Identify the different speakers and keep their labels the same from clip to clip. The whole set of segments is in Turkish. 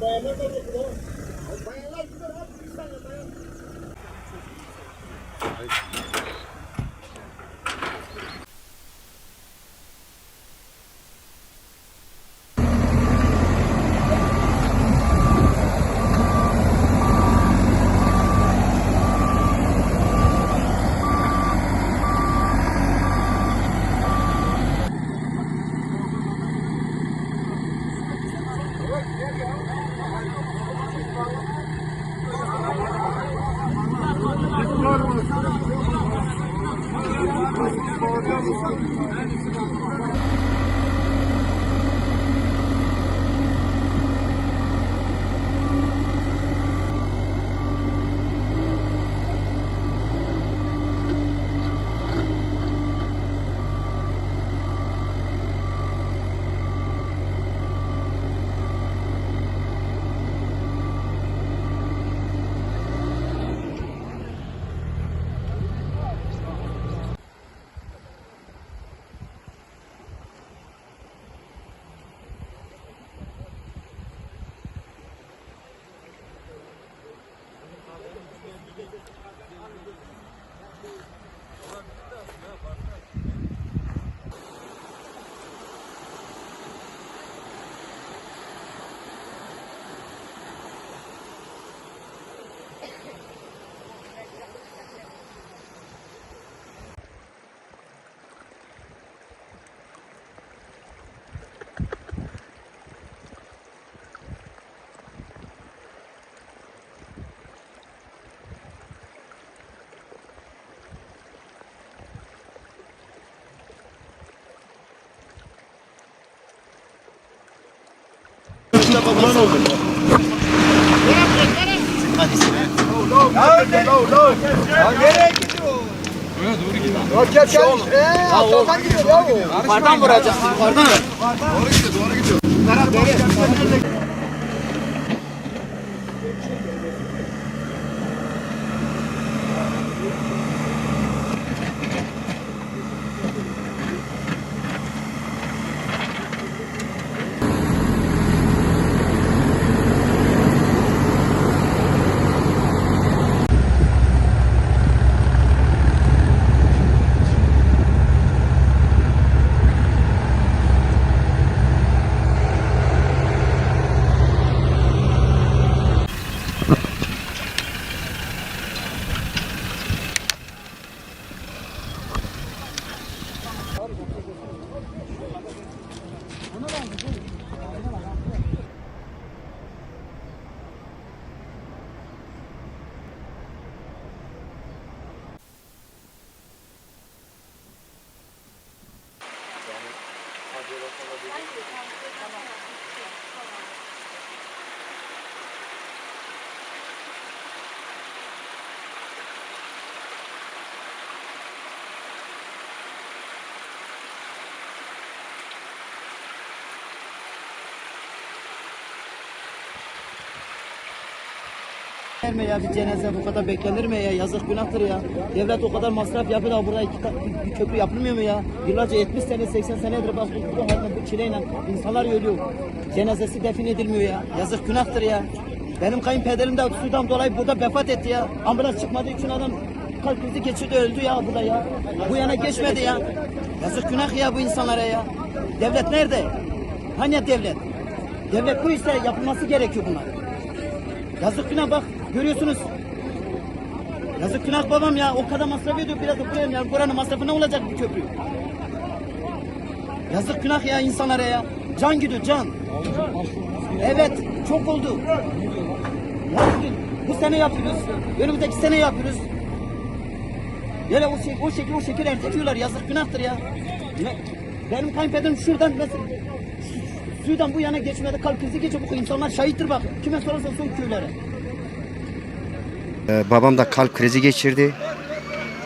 Speaker 1: 卖那个骆驼，卖啊！那个啊，几万啊！卖。
Speaker 2: Bayanlar da getir ha. Bayanlar gider abi. Bir saniye bayan.
Speaker 3: Yukarıdan vuracak. Yukarıdan.
Speaker 1: Mi ya bir cenaze bu kadar beklenir mi ya? Yazık günahtır ya. Devlet o kadar masraf yapıyor da burada iki, bir, köprü yapılmıyor mu ya? Yıllarca 70 sene 80 senedir bak bu, bu halde bu çileyle insanlar ölüyor. Cenazesi defin edilmiyor ya. Yazık günahtır ya. Benim kayınpederim de sudan dolayı burada vefat etti ya. Ambulans çıkmadığı için adam kalp krizi geçirdi öldü ya burada ya. Bu yana geçmedi ya. Yazık günah ya bu insanlara ya. Devlet nerede? Hani devlet? Devlet bu ise yapılması gerekiyor bunlar. Yazık günah bak görüyorsunuz. Yazık günah babam ya o kadar masraf ediyor biraz buraya ya buranın masrafı ne olacak bu köprü? Yazık günah ya insanlara ya. Can gidiyor can. Evet çok oldu. Yazık. Bu sene yapıyoruz. Önümüzdeki sene yapıyoruz. Yani o, şey, o şekil o şekil erteliyorlar. Yazık günahtır ya. Benim kayınpederim şuradan mesela su- suydan bu yana geçmedi kalp krizi geçiyor. Bu insanlar şahittir bak. Kime sorarsan son köylere.
Speaker 4: Ee, babam da kalp krizi geçirdi.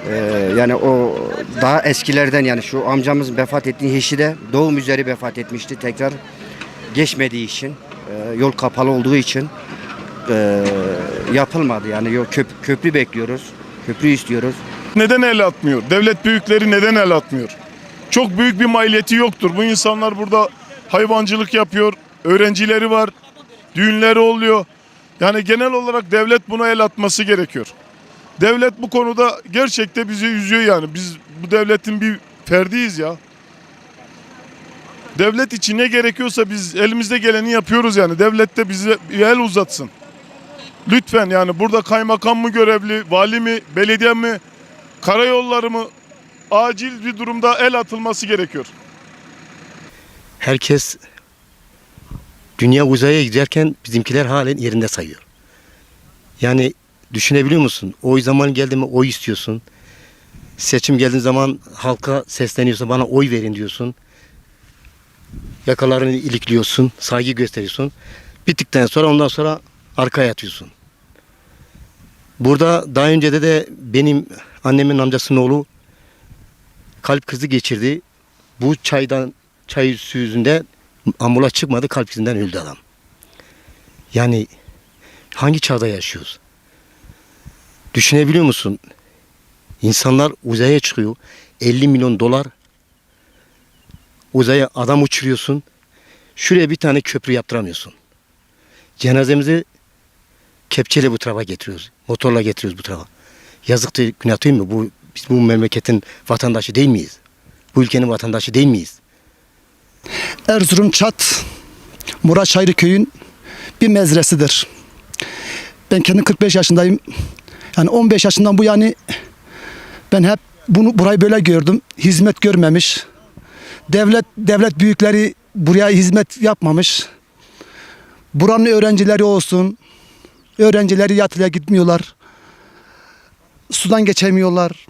Speaker 4: Ee, yani o daha eskilerden yani şu amcamız vefat ettiği eşi de doğum üzeri vefat etmişti. Tekrar geçmediği için, e, yol kapalı olduğu için yapılmadı. Yani köprü bekliyoruz, köprü istiyoruz.
Speaker 5: Neden el atmıyor? Devlet büyükleri neden el atmıyor? Çok büyük bir maliyeti yoktur. Bu insanlar burada hayvancılık yapıyor, öğrencileri var. düğünleri oluyor. Yani genel olarak devlet buna el atması gerekiyor. Devlet bu konuda gerçekten bizi üzüyor yani. Biz bu devletin bir ferdiyiz ya. Devlet için ne gerekiyorsa biz elimizde geleni yapıyoruz yani. Devlet de bize el uzatsın. Lütfen yani burada kaymakam mı görevli, vali mi, belediye mi, karayolları mı acil bir durumda el atılması gerekiyor.
Speaker 6: herkes dünya uzaya giderken bizimkiler halen yerinde sayıyor. Yani düşünebiliyor musun? Oy zaman geldi mi oy istiyorsun. Seçim geldiği zaman halka sesleniyorsa bana oy verin diyorsun. Yakalarını ilikliyorsun, saygı gösteriyorsun. Bittikten sonra ondan sonra arkaya atıyorsun. Burada daha önce de de benim annemin amcasının oğlu kalp krizi geçirdi. Bu çaydan çay yüzünden ambula çıkmadı kalp krizinden öldü adam. Yani hangi çağda yaşıyoruz? Düşünebiliyor musun? İnsanlar uzaya çıkıyor. 50 milyon dolar uzaya adam uçuruyorsun. Şuraya bir tane köprü yaptıramıyorsun. Cenazemizi kepçeyle bu tarafa getiriyoruz. Motorla getiriyoruz bu tarafa. Yazık değil, günah değil mi? Bu, biz bu memleketin vatandaşı değil miyiz? Bu ülkenin vatandaşı değil miyiz?
Speaker 7: Erzurum Çat, Murat Şairi köyün bir mezresidir. Ben kendim 45 yaşındayım. Yani 15 yaşından bu yani ben hep bunu burayı böyle gördüm. Hizmet görmemiş. Devlet devlet büyükleri buraya hizmet yapmamış. Buranın öğrencileri olsun. Öğrencileri yatıya gitmiyorlar. Sudan geçemiyorlar.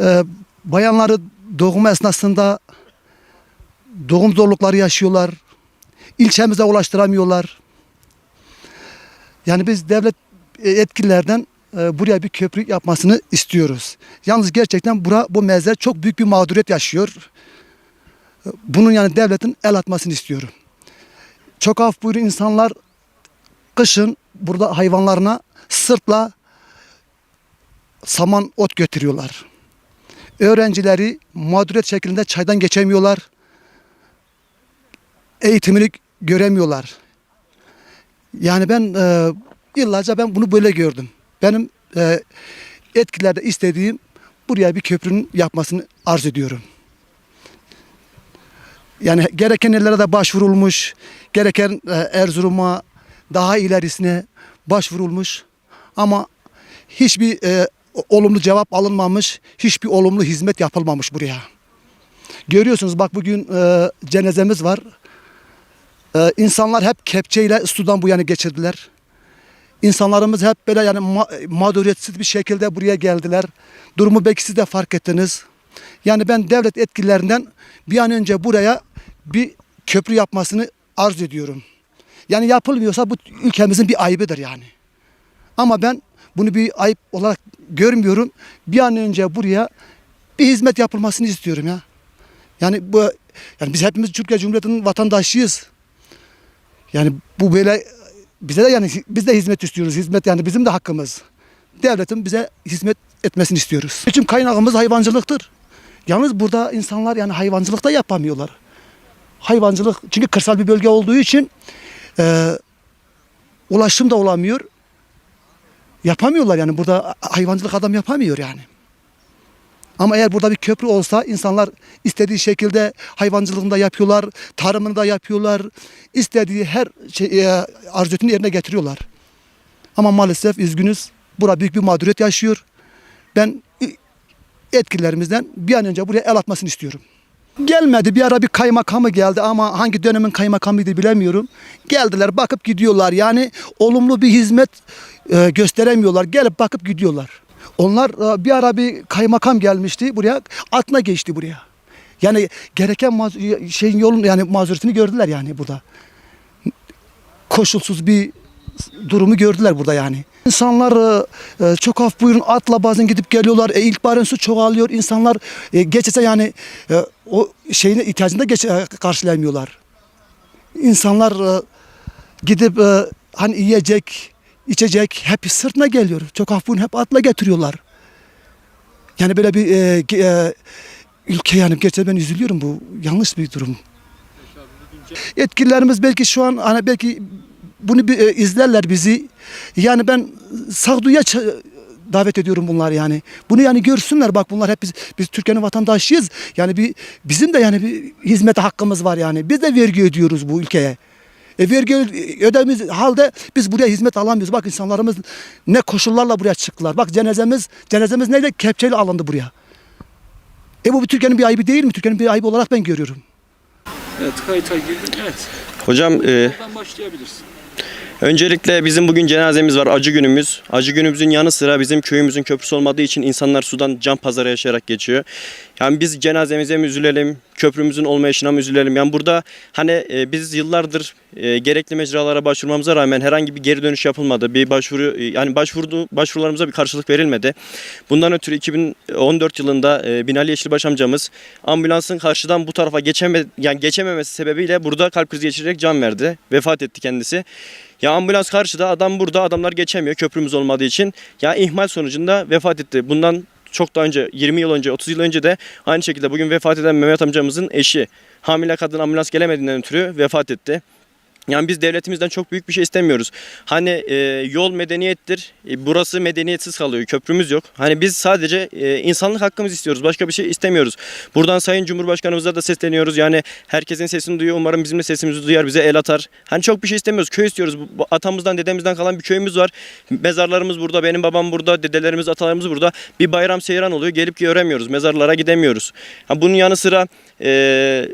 Speaker 7: Ee, bayanları doğum esnasında doğum zorlukları yaşıyorlar. İlçemize ulaştıramıyorlar. Yani biz devlet e, yetkililerden e, buraya bir köprü yapmasını istiyoruz. Yalnız gerçekten bura, bu mezar çok büyük bir mağduriyet yaşıyor. E, Bunun yani devletin el atmasını istiyorum. Çok af buyurun insanlar kışın burada hayvanlarına sırtla saman ot götürüyorlar. Öğrencileri mağduriyet şeklinde çaydan geçemiyorlar eğitimini göremiyorlar. Yani ben e, yıllarca ben bunu böyle gördüm. Benim e, etkilerde istediğim buraya bir köprünün yapmasını arz ediyorum. Yani gereken yerlere de başvurulmuş, gereken e, Erzurum'a daha ilerisine başvurulmuş ama hiçbir e, olumlu cevap alınmamış, hiçbir olumlu hizmet yapılmamış buraya. Görüyorsunuz bak bugün e, cenazemiz var. Ee, insanlar hep kepçeyle sudan bu yana geçirdiler. İnsanlarımız hep böyle yani ma- mağduriyetsiz bir şekilde buraya geldiler. Durumu belki siz de fark ettiniz. Yani ben devlet etkililerinden bir an önce buraya bir köprü yapmasını arz ediyorum. Yani yapılmıyorsa bu ülkemizin bir ayıbıdır yani. Ama ben bunu bir ayıp olarak görmüyorum. Bir an önce buraya bir hizmet yapılmasını istiyorum ya. Yani bu yani biz hepimiz Türkiye Cumhuriyeti'nin vatandaşıyız. Yani bu böyle bize de yani biz de hizmet istiyoruz. Hizmet yani bizim de hakkımız. Devletin bize hizmet etmesini istiyoruz. Bizim kaynağımız hayvancılıktır. Yalnız burada insanlar yani hayvancılık da yapamıyorlar. Hayvancılık çünkü kırsal bir bölge olduğu için e, ulaşım da olamıyor. Yapamıyorlar yani burada hayvancılık adam yapamıyor yani. Ama eğer burada bir köprü olsa insanlar istediği şekilde hayvancılığını da yapıyorlar, tarımını da yapıyorlar. istediği her şey, e, arzetini yerine getiriyorlar. Ama maalesef üzgünüz. Bura büyük bir mağduriyet yaşıyor. Ben yetkililerimizden bir an önce buraya el atmasını istiyorum. Gelmedi. Bir ara bir kaymakamı geldi ama hangi dönemin kaymakamıydı bilemiyorum. Geldiler bakıp gidiyorlar. Yani olumlu bir hizmet e, gösteremiyorlar. Gelip bakıp gidiyorlar. Onlar e, bir ara bir kaymakam gelmişti buraya. Atına geçti buraya. Yani gereken maz- şeyin yolun yani mazuretini gördüler yani burada. Koşulsuz bir durumu gördüler burada yani. İnsanlar e, e, çok af buyurun atla bazen gidip geliyorlar. E, ilkbaharın su çoğalıyor. İnsanlar e, geçese yani e, o şeyine ihtiyacını da geç, e, karşılayamıyorlar. İnsanlar e, gidip e, hani yiyecek, içecek hep sırtına geliyor. Çok af buyurun hep atla getiriyorlar. Yani böyle bir e, e, ülke yani gerçekten ben üzülüyorum bu yanlış bir durum. Yetkililerimiz belki şu an hani belki bunu bir, e, izlerler bizi. Yani ben sağduyuya ç- davet ediyorum bunlar yani. Bunu yani görsünler bak bunlar hep biz, biz Türkiye'nin vatandaşıyız. Yani bir bizim de yani bir hizmete hakkımız var yani. Biz de vergi ödüyoruz bu ülkeye. E vergi ödemiz halde biz buraya hizmet alamıyoruz. Bak insanlarımız ne koşullarla buraya çıktılar. Bak cenazemiz cenazemiz neyle kepçeyle alındı buraya. E bu bir Türkiye'nin bir ayıbı değil mi? Türkiye'nin bir ayıbı olarak ben görüyorum.
Speaker 8: Evet kayıta girdin. Evet.
Speaker 9: Hocam e,
Speaker 8: Buradan başlayabilirsin.
Speaker 9: Öncelikle bizim bugün cenazemiz var acı günümüz. Acı günümüzün yanı sıra bizim köyümüzün köprüsü olmadığı için insanlar sudan can pazarı yaşayarak geçiyor. Yani biz cenazemize mi üzülelim, köprümüzün olmayışına mı üzülelim? Yani burada hani e, biz yıllardır e, gerekli mecralara başvurmamıza rağmen herhangi bir geri dönüş yapılmadı. Bir başvuru e, yani başvurdu başvurularımıza bir karşılık verilmedi. Bundan ötürü 2014 yılında e, Binali Yeşilbaş amcamız ambulansın karşıdan bu tarafa geçeme yani geçememesi sebebiyle burada kalp krizi geçirerek can verdi. Vefat etti kendisi. Ya ambulans karşıda adam burada adamlar geçemiyor köprümüz olmadığı için. Ya ihmal sonucunda vefat etti. Bundan çok daha önce 20 yıl önce 30 yıl önce de aynı şekilde bugün vefat eden Mehmet amcamızın eşi hamile kadın ambulans gelemediğinden ötürü vefat etti. Yani biz devletimizden çok büyük bir şey istemiyoruz. Hani e, yol medeniyettir. E, burası medeniyetsiz kalıyor. Köprümüz yok. Hani biz sadece e, insanlık hakkımızı istiyoruz. Başka bir şey istemiyoruz. Buradan Sayın Cumhurbaşkanımıza da sesleniyoruz. Yani herkesin sesini duyuyor. Umarım bizim de sesimizi duyar. Bize el atar. Hani çok bir şey istemiyoruz. Köy istiyoruz. Atamızdan, dedemizden kalan bir köyümüz var. Mezarlarımız burada. Benim babam burada. Dedelerimiz, atalarımız burada. Bir bayram seyran oluyor. Gelip göremiyoruz. Mezarlara gidemiyoruz. Ha, bunun yanı sıra e,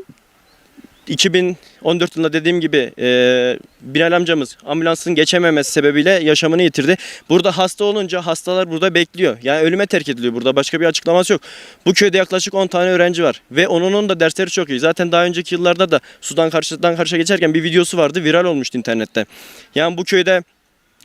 Speaker 9: 2014 yılında dediğim gibi e, Binal amcamız ambulansın geçememesi sebebiyle yaşamını yitirdi. Burada hasta olunca hastalar burada bekliyor. Yani ölüme terk ediliyor burada. Başka bir açıklaması yok. Bu köyde yaklaşık 10 tane öğrenci var. Ve onun da dersleri çok iyi. Zaten daha önceki yıllarda da sudan karşıdan karşıya geçerken bir videosu vardı. Viral olmuştu internette. Yani bu köyde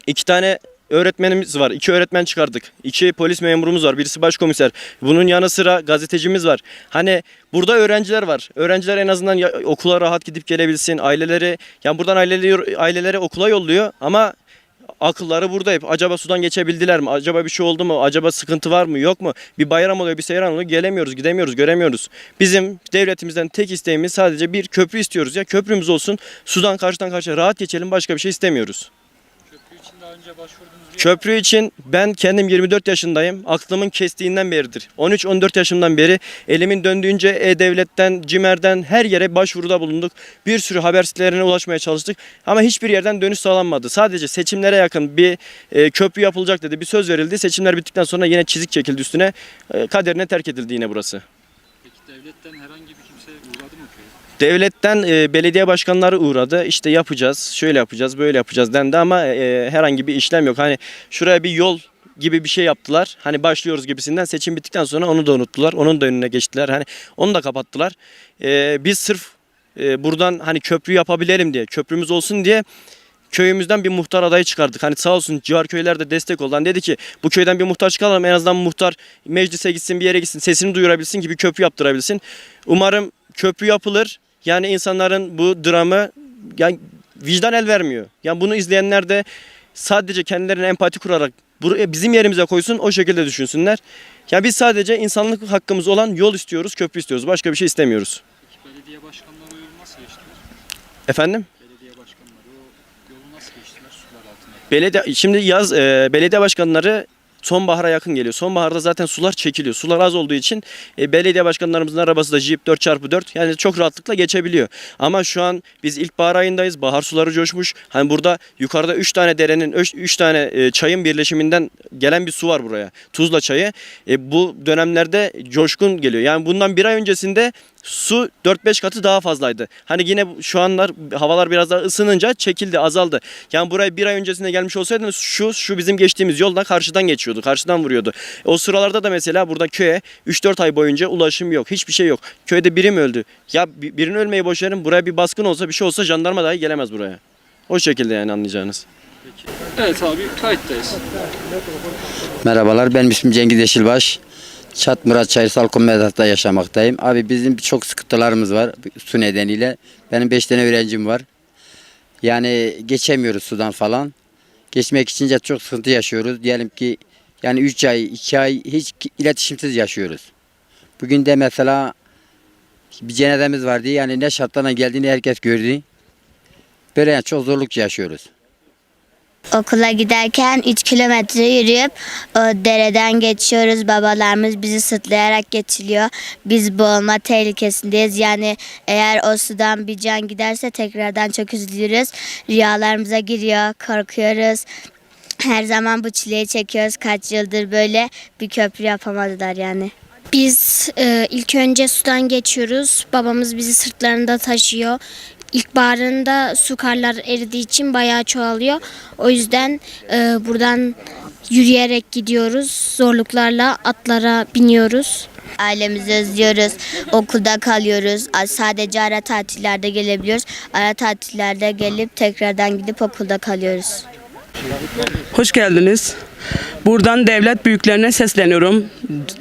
Speaker 9: iki tane öğretmenimiz var. İki öğretmen çıkardık. İki polis memurumuz var. Birisi başkomiser. Bunun yanı sıra gazetecimiz var. Hani burada öğrenciler var. Öğrenciler en azından okula rahat gidip gelebilsin. Aileleri yani buradan aileleri aileleri okula yolluyor ama akılları burada hep. Acaba sudan geçebildiler mi? Acaba bir şey oldu mu? Acaba sıkıntı var mı? Yok mu? Bir bayram oluyor, bir seyran oluyor. Gelemiyoruz, gidemiyoruz, göremiyoruz. Bizim devletimizden tek isteğimiz sadece bir köprü istiyoruz ya. Köprümüz olsun. Sudan karşıdan karşıya rahat geçelim. Başka bir şey istemiyoruz. Köprü için ben kendim 24 yaşındayım. Aklımın kestiğinden beridir. 13-14 yaşımdan beri elimin döndüğünce E-Devlet'ten, CİMER'den her yere başvuruda bulunduk. Bir sürü haber sitelerine ulaşmaya çalıştık. Ama hiçbir yerden dönüş sağlanmadı. Sadece seçimlere yakın bir e, köprü yapılacak dedi. Bir söz verildi. Seçimler bittikten sonra yine çizik çekildi üstüne. E, kaderine terk edildi yine burası.
Speaker 8: Peki devletten herhangi bir kimse uğradı mı köye?
Speaker 9: Devletten e, belediye başkanları uğradı. İşte yapacağız, şöyle yapacağız, böyle yapacağız dendi ama e, herhangi bir işlem yok. Hani şuraya bir yol gibi bir şey yaptılar. Hani başlıyoruz gibisinden seçim bittikten sonra onu da unuttular. Onun da önüne geçtiler. Hani onu da kapattılar. E, biz sırf e, buradan hani köprü yapabilelim diye, köprümüz olsun diye köyümüzden bir muhtar adayı çıkardık. Hani sağ olsun civar köyler de destek oldu. Hani dedi ki bu köyden bir muhtar çıkaralım en azından muhtar meclise gitsin bir yere gitsin sesini duyurabilsin ki bir köprü yaptırabilsin. Umarım köprü yapılır. Yani insanların bu dramı yani vicdan el vermiyor. Yani bunu izleyenler de sadece kendilerine empati kurarak buraya bizim yerimize koysun o şekilde düşünsünler. Ya biz sadece insanlık hakkımız olan yol istiyoruz, köprü istiyoruz. Başka bir şey istemiyoruz.
Speaker 8: Peki belediye başkanları o yolu nasıl geçtiler?
Speaker 9: Efendim?
Speaker 8: Belediye başkanları o yolu nasıl geçtiler sular altında?
Speaker 9: Belediye şimdi yaz e, belediye başkanları sonbahara yakın geliyor. Sonbaharda zaten sular çekiliyor. Sular az olduğu için e, belediye başkanlarımızın arabası da Jeep 4x4 yani çok rahatlıkla geçebiliyor. Ama şu an biz ilkbahar ayındayız. Bahar suları coşmuş. Hani burada yukarıda 3 tane derenin 3 tane e, çayın birleşiminden gelen bir su var buraya. Tuzla çayı. E, bu dönemlerde coşkun geliyor. Yani bundan bir ay öncesinde su 4-5 katı daha fazlaydı. Hani yine şu anlar havalar biraz daha ısınınca çekildi, azaldı. Yani buraya bir ay öncesinde gelmiş olsaydınız şu şu bizim geçtiğimiz yoldan karşıdan geçiyordu, karşıdan vuruyordu. O sıralarda da mesela burada köye 3-4 ay boyunca ulaşım yok, hiçbir şey yok. Köyde biri mi öldü? Ya bi- birinin ölmeyi boş verin, buraya bir baskın olsa bir şey olsa jandarma dahi gelemez buraya. O şekilde yani anlayacağınız.
Speaker 8: Evet abi kayıttayız.
Speaker 10: Merhabalar benim ismim Cengiz Yeşilbaş. Çat Murat Çayırsal Komedas'ta yaşamaktayım. Abi bizim çok sıkıntılarımız var su nedeniyle. Benim 5 tane öğrencim var. Yani geçemiyoruz sudan falan. Geçmek için de çok sıkıntı yaşıyoruz. Diyelim ki yani 3 ay, 2 ay hiç iletişimsiz yaşıyoruz. Bugün de mesela Bir cenazemiz vardı. Yani ne şartlarla geldiğini herkes gördü. Böyle yani çok zorluk yaşıyoruz.
Speaker 11: Okula giderken 3 kilometre yürüyüp o dereden geçiyoruz. Babalarımız bizi sırtlayarak geçiliyor. Biz boğulma tehlikesindeyiz. Yani eğer o sudan bir can giderse tekrardan çok üzülürüz. Rüyalarımıza giriyor, korkuyoruz. Her zaman bu çileyi çekiyoruz. Kaç yıldır böyle bir köprü yapamadılar yani.
Speaker 12: Biz e, ilk önce sudan geçiyoruz. Babamız bizi sırtlarında taşıyor. İlkbaharında su karlar eridiği için bayağı çoğalıyor. O yüzden e, buradan yürüyerek gidiyoruz. Zorluklarla atlara biniyoruz.
Speaker 11: Ailemizi özlüyoruz. Okulda kalıyoruz. Sadece ara tatillerde gelebiliyoruz. Ara tatillerde gelip tekrardan gidip okulda kalıyoruz.
Speaker 13: Hoş geldiniz. Buradan devlet büyüklerine sesleniyorum.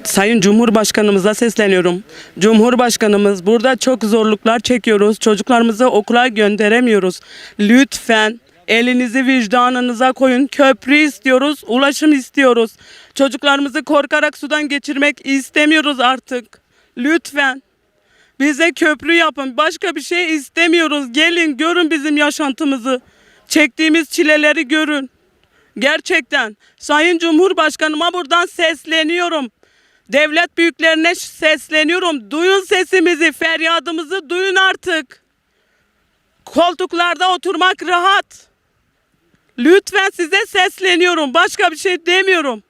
Speaker 13: Sayın Cumhurbaşkanımıza sesleniyorum. Cumhurbaşkanımız burada çok zorluklar çekiyoruz. Çocuklarımızı okula gönderemiyoruz. Lütfen elinizi vicdanınıza koyun. Köprü istiyoruz, ulaşım istiyoruz. Çocuklarımızı korkarak sudan geçirmek istemiyoruz artık. Lütfen. Bize köprü yapın. Başka bir şey istemiyoruz. Gelin görün bizim yaşantımızı. Çektiğimiz çileleri görün. Gerçekten Sayın Cumhurbaşkanıma buradan sesleniyorum. Devlet büyüklerine sesleniyorum. Duyun sesimizi, feryadımızı duyun artık. Koltuklarda oturmak rahat. Lütfen size sesleniyorum. Başka bir şey demiyorum.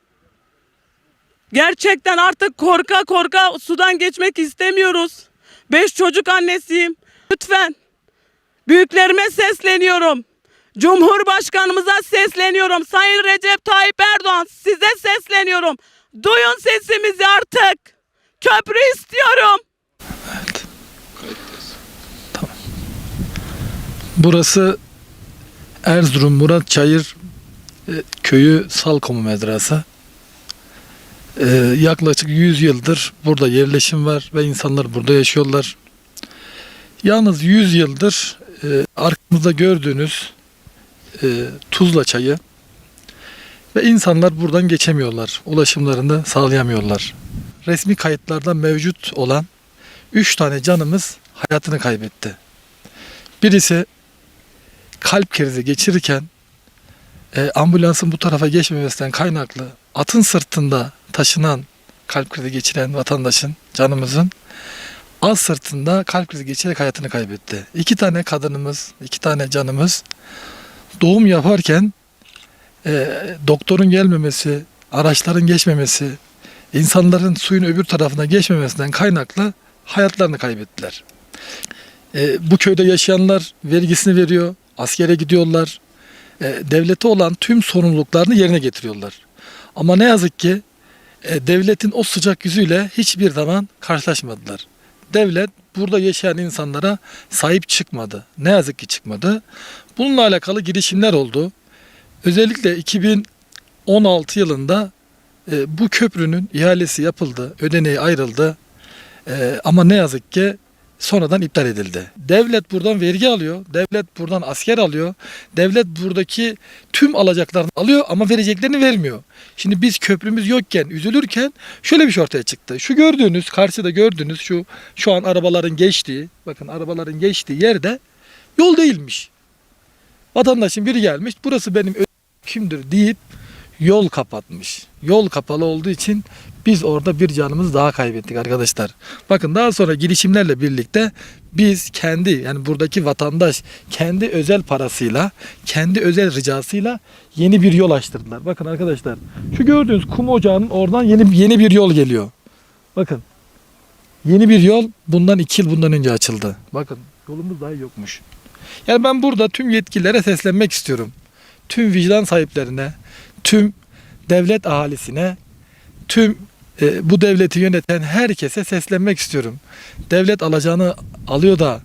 Speaker 13: Gerçekten artık korka korka sudan geçmek istemiyoruz. Beş çocuk annesiyim. Lütfen büyüklerime sesleniyorum. Cumhurbaşkanımıza sesleniyorum. Sayın Recep Tayyip Erdoğan size sesleniyorum. Duyun sesimizi artık. Köprü istiyorum.
Speaker 8: Burası Erzurum Murat Çayır e, köyü Salkomu Medrasa. E, yaklaşık 100 yıldır burada yerleşim var ve insanlar burada yaşıyorlar. Yalnız 100 yıldır e, arkamızda gördüğünüz e, Tuzla Çayı ve insanlar buradan geçemiyorlar. Ulaşımlarını sağlayamıyorlar. Resmi kayıtlarda mevcut olan 3 tane canımız hayatını kaybetti. Birisi kalp krizi geçirirken e, ambulansın bu tarafa geçmemesinden kaynaklı atın sırtında taşınan kalp krizi geçiren vatandaşın, canımızın az sırtında kalp krizi geçirerek hayatını kaybetti. İki tane kadınımız, iki tane canımız doğum yaparken e, doktorun gelmemesi, araçların geçmemesi, insanların suyun öbür tarafına geçmemesinden kaynaklı hayatlarını kaybettiler. E, bu köyde yaşayanlar vergisini veriyor, askere gidiyorlar, e, devlete olan tüm sorumluluklarını yerine getiriyorlar. Ama ne yazık ki e, devletin o sıcak yüzüyle hiçbir zaman karşılaşmadılar. Devlet burada yaşayan insanlara sahip çıkmadı. Ne yazık ki çıkmadı. Bununla alakalı girişimler oldu. Özellikle 2016 yılında e, bu köprünün ihalesi yapıldı, ödeneği ayrıldı. E, ama ne yazık ki sonradan iptal edildi. Devlet buradan vergi alıyor, devlet buradan asker alıyor, devlet buradaki tüm alacaklarını alıyor ama vereceklerini vermiyor. Şimdi biz köprümüz yokken, üzülürken şöyle bir şey ortaya çıktı. Şu gördüğünüz, karşıda gördüğünüz şu şu an arabaların geçtiği, bakın arabaların geçtiği yerde yol değilmiş. Vatandaşın biri gelmiş, burası benim kimdir deyip yol kapatmış. Yol kapalı olduğu için biz orada bir canımız daha kaybettik arkadaşlar. Bakın daha sonra girişimlerle birlikte biz kendi yani buradaki vatandaş kendi özel parasıyla, kendi özel ricasıyla yeni bir yol açtırdılar. Bakın arkadaşlar şu gördüğünüz kum ocağının oradan yeni yeni bir yol geliyor. Bakın. Yeni bir yol bundan iki yıl bundan önce açıldı. Bakın yolumuz daha yokmuş. Yani ben burada tüm yetkililere seslenmek istiyorum. Tüm vicdan sahiplerine, tüm devlet ahalisine, tüm e, bu devleti yöneten herkese seslenmek istiyorum. Devlet alacağını alıyor da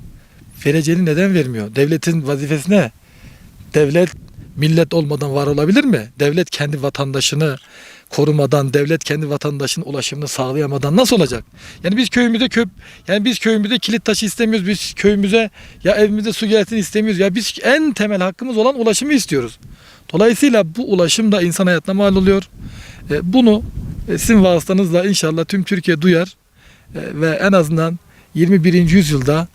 Speaker 8: vereceğini neden vermiyor? Devletin vazifesi ne? Devlet millet olmadan var olabilir mi? Devlet kendi vatandaşını korumadan, devlet kendi vatandaşının ulaşımını sağlayamadan nasıl olacak? Yani biz köyümüzde köp yani biz köyümüzde kilit taşı istemiyoruz. Biz köyümüze ya evimize su gelsin istemiyoruz. Ya biz en temel hakkımız olan ulaşımı istiyoruz. Dolayısıyla bu ulaşım da insan hayatına mal oluyor. E, bunu e, sizin vasıtanızla inşallah tüm Türkiye duyar E, ve en azından 21. yüzyılda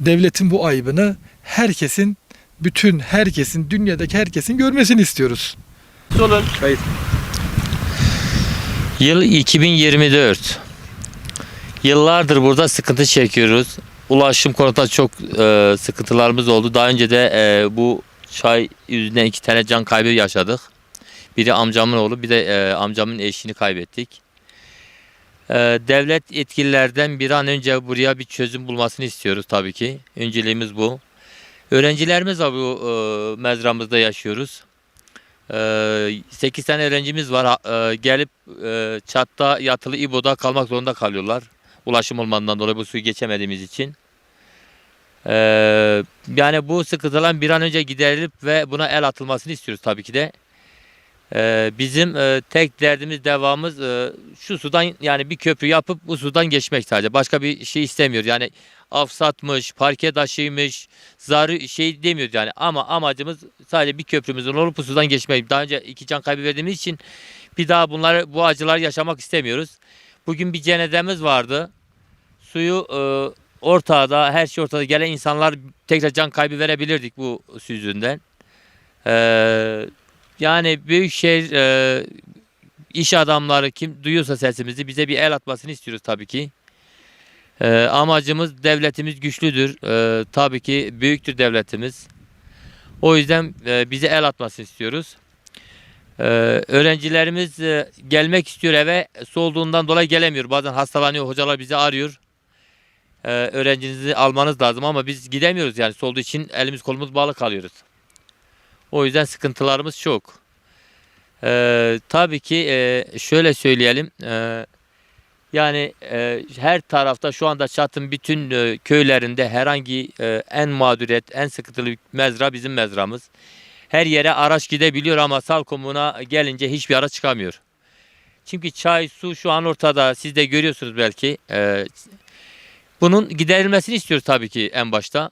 Speaker 8: devletin bu ayıbını herkesin, bütün herkesin, dünyadaki herkesin görmesini istiyoruz.
Speaker 9: Solun.
Speaker 14: Yıl 2024. Yıllardır burada sıkıntı çekiyoruz. Ulaşım konusunda çok e, sıkıntılarımız oldu. Daha önce de e, bu çay yüzünden iki tane can kaybı yaşadık. Biri amcamın oğlu, bir de e, amcamın eşini kaybettik. E, devlet yetkililerden bir an önce buraya bir çözüm bulmasını istiyoruz tabii ki. Önceliğimiz bu. Öğrencilerimiz bu e, mezramızda yaşıyoruz. 8 tane öğrencimiz var. E, Gelip e, çatta yatılı İbo'da kalmak zorunda kalıyorlar. Ulaşım olmadığından dolayı bu suyu geçemediğimiz için. E, Yani bu sıkıntıların bir an önce giderilip ve buna el atılmasını istiyoruz tabii ki de. E, Bizim e, tek derdimiz, devamımız e, şu sudan yani bir köprü yapıp bu sudan geçmek sadece. Başka bir şey istemiyoruz. Yani afsatmış, parke taşıymış, zarı şey demiyoruz yani. Ama amacımız sadece bir köprümüzün olup bu sudan geçmek. Daha önce iki can kaybı verdiğimiz için bir daha bunları bu acılar yaşamak istemiyoruz. Bugün bir cenazemiz vardı. Suyu e, ortada, her şey ortada gelen insanlar tekrar can kaybı verebilirdik bu su yüzünden. E, yani Büyükşehir e, iş adamları kim duyuyorsa sesimizi bize bir el atmasını istiyoruz tabii ki. Ee, amacımız devletimiz güçlüdür. Ee, tabii ki büyüktür devletimiz. O yüzden e, bize el atmasını istiyoruz. Ee, öğrencilerimiz e, gelmek istiyor eve. Soğuduğundan dolayı gelemiyor. Bazen hastalanıyor. Hocalar bizi arıyor. Ee, öğrencinizi almanız lazım ama biz gidemiyoruz yani soğuduğu için elimiz kolumuz bağlı kalıyoruz. O yüzden sıkıntılarımız çok. Ee, tabii ki e, şöyle söyleyelim. E, yani e, her tarafta şu anda Çat'ın bütün e, köylerinde herhangi e, en mağduriyet, en sıkıntılı mezra bizim mezramız. Her yere araç gidebiliyor ama Salkomuna gelince hiçbir araç çıkamıyor. Çünkü çay, su şu an ortada. Siz de görüyorsunuz belki. E, bunun giderilmesini istiyoruz tabii ki en başta.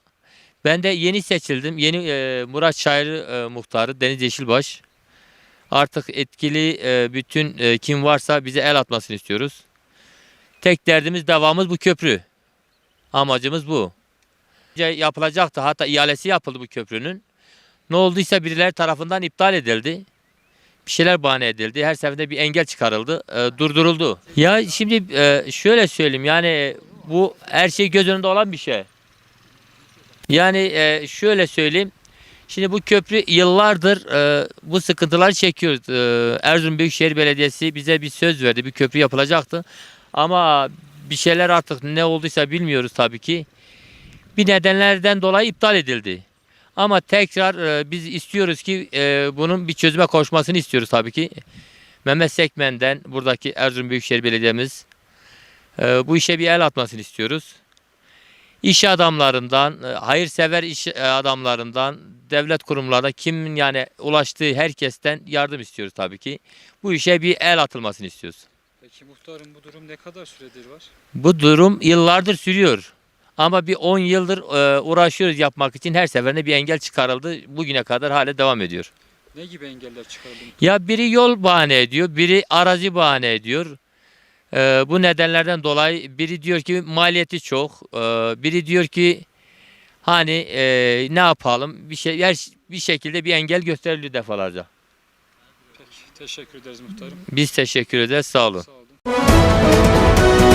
Speaker 14: Ben de yeni seçildim. Yeni e, Murat Çayırı e, muhtarı Deniz Yeşilbaş. Artık etkili e, bütün e, kim varsa bize el atmasını istiyoruz. Tek derdimiz devamımız bu köprü. Amacımız bu. Yapılacaktı hatta ihalesi yapıldı bu köprünün. Ne olduysa birileri tarafından iptal edildi. Bir şeyler bahane edildi. Her seferinde bir engel çıkarıldı. e, durduruldu. Ya şimdi e, şöyle söyleyeyim yani bu her şey göz önünde olan bir şey. Yani e, şöyle söyleyeyim. Şimdi bu köprü yıllardır e, bu sıkıntıları çekiyoruz. E, Erzurum Büyükşehir Belediyesi bize bir söz verdi. Bir köprü yapılacaktı. Ama bir şeyler artık ne olduysa bilmiyoruz tabii ki. Bir nedenlerden dolayı iptal edildi. Ama tekrar e, biz istiyoruz ki e, bunun bir çözüme koşmasını istiyoruz tabii ki. Mehmet Sekmen'den buradaki Erzurum Büyükşehir Belediye'miz e, bu işe bir el atmasını istiyoruz. İş adamlarından, e, hayırsever iş e, adamlarından, devlet kurumlarından kimin yani ulaştığı herkesten yardım istiyoruz tabii ki. Bu işe bir el atılmasını istiyoruz.
Speaker 15: Peki muhtarım bu durum ne kadar süredir var?
Speaker 14: Bu durum yıllardır sürüyor. Ama bir 10 yıldır e, uğraşıyoruz yapmak için her seferinde bir engel çıkarıldı. Bugüne kadar hala devam ediyor.
Speaker 15: Ne gibi engeller çıkarıldı?
Speaker 14: Ya biri yol bahane ediyor, biri arazi bahane ediyor. E, bu nedenlerden dolayı biri diyor ki maliyeti çok, e, biri diyor ki hani e, ne yapalım bir şey her bir şekilde bir engel gösteriliyor defalarca.
Speaker 15: Peki teşekkür ederiz muhtarım.
Speaker 14: Biz teşekkür ederiz, sağ olun.
Speaker 15: Sağ olun.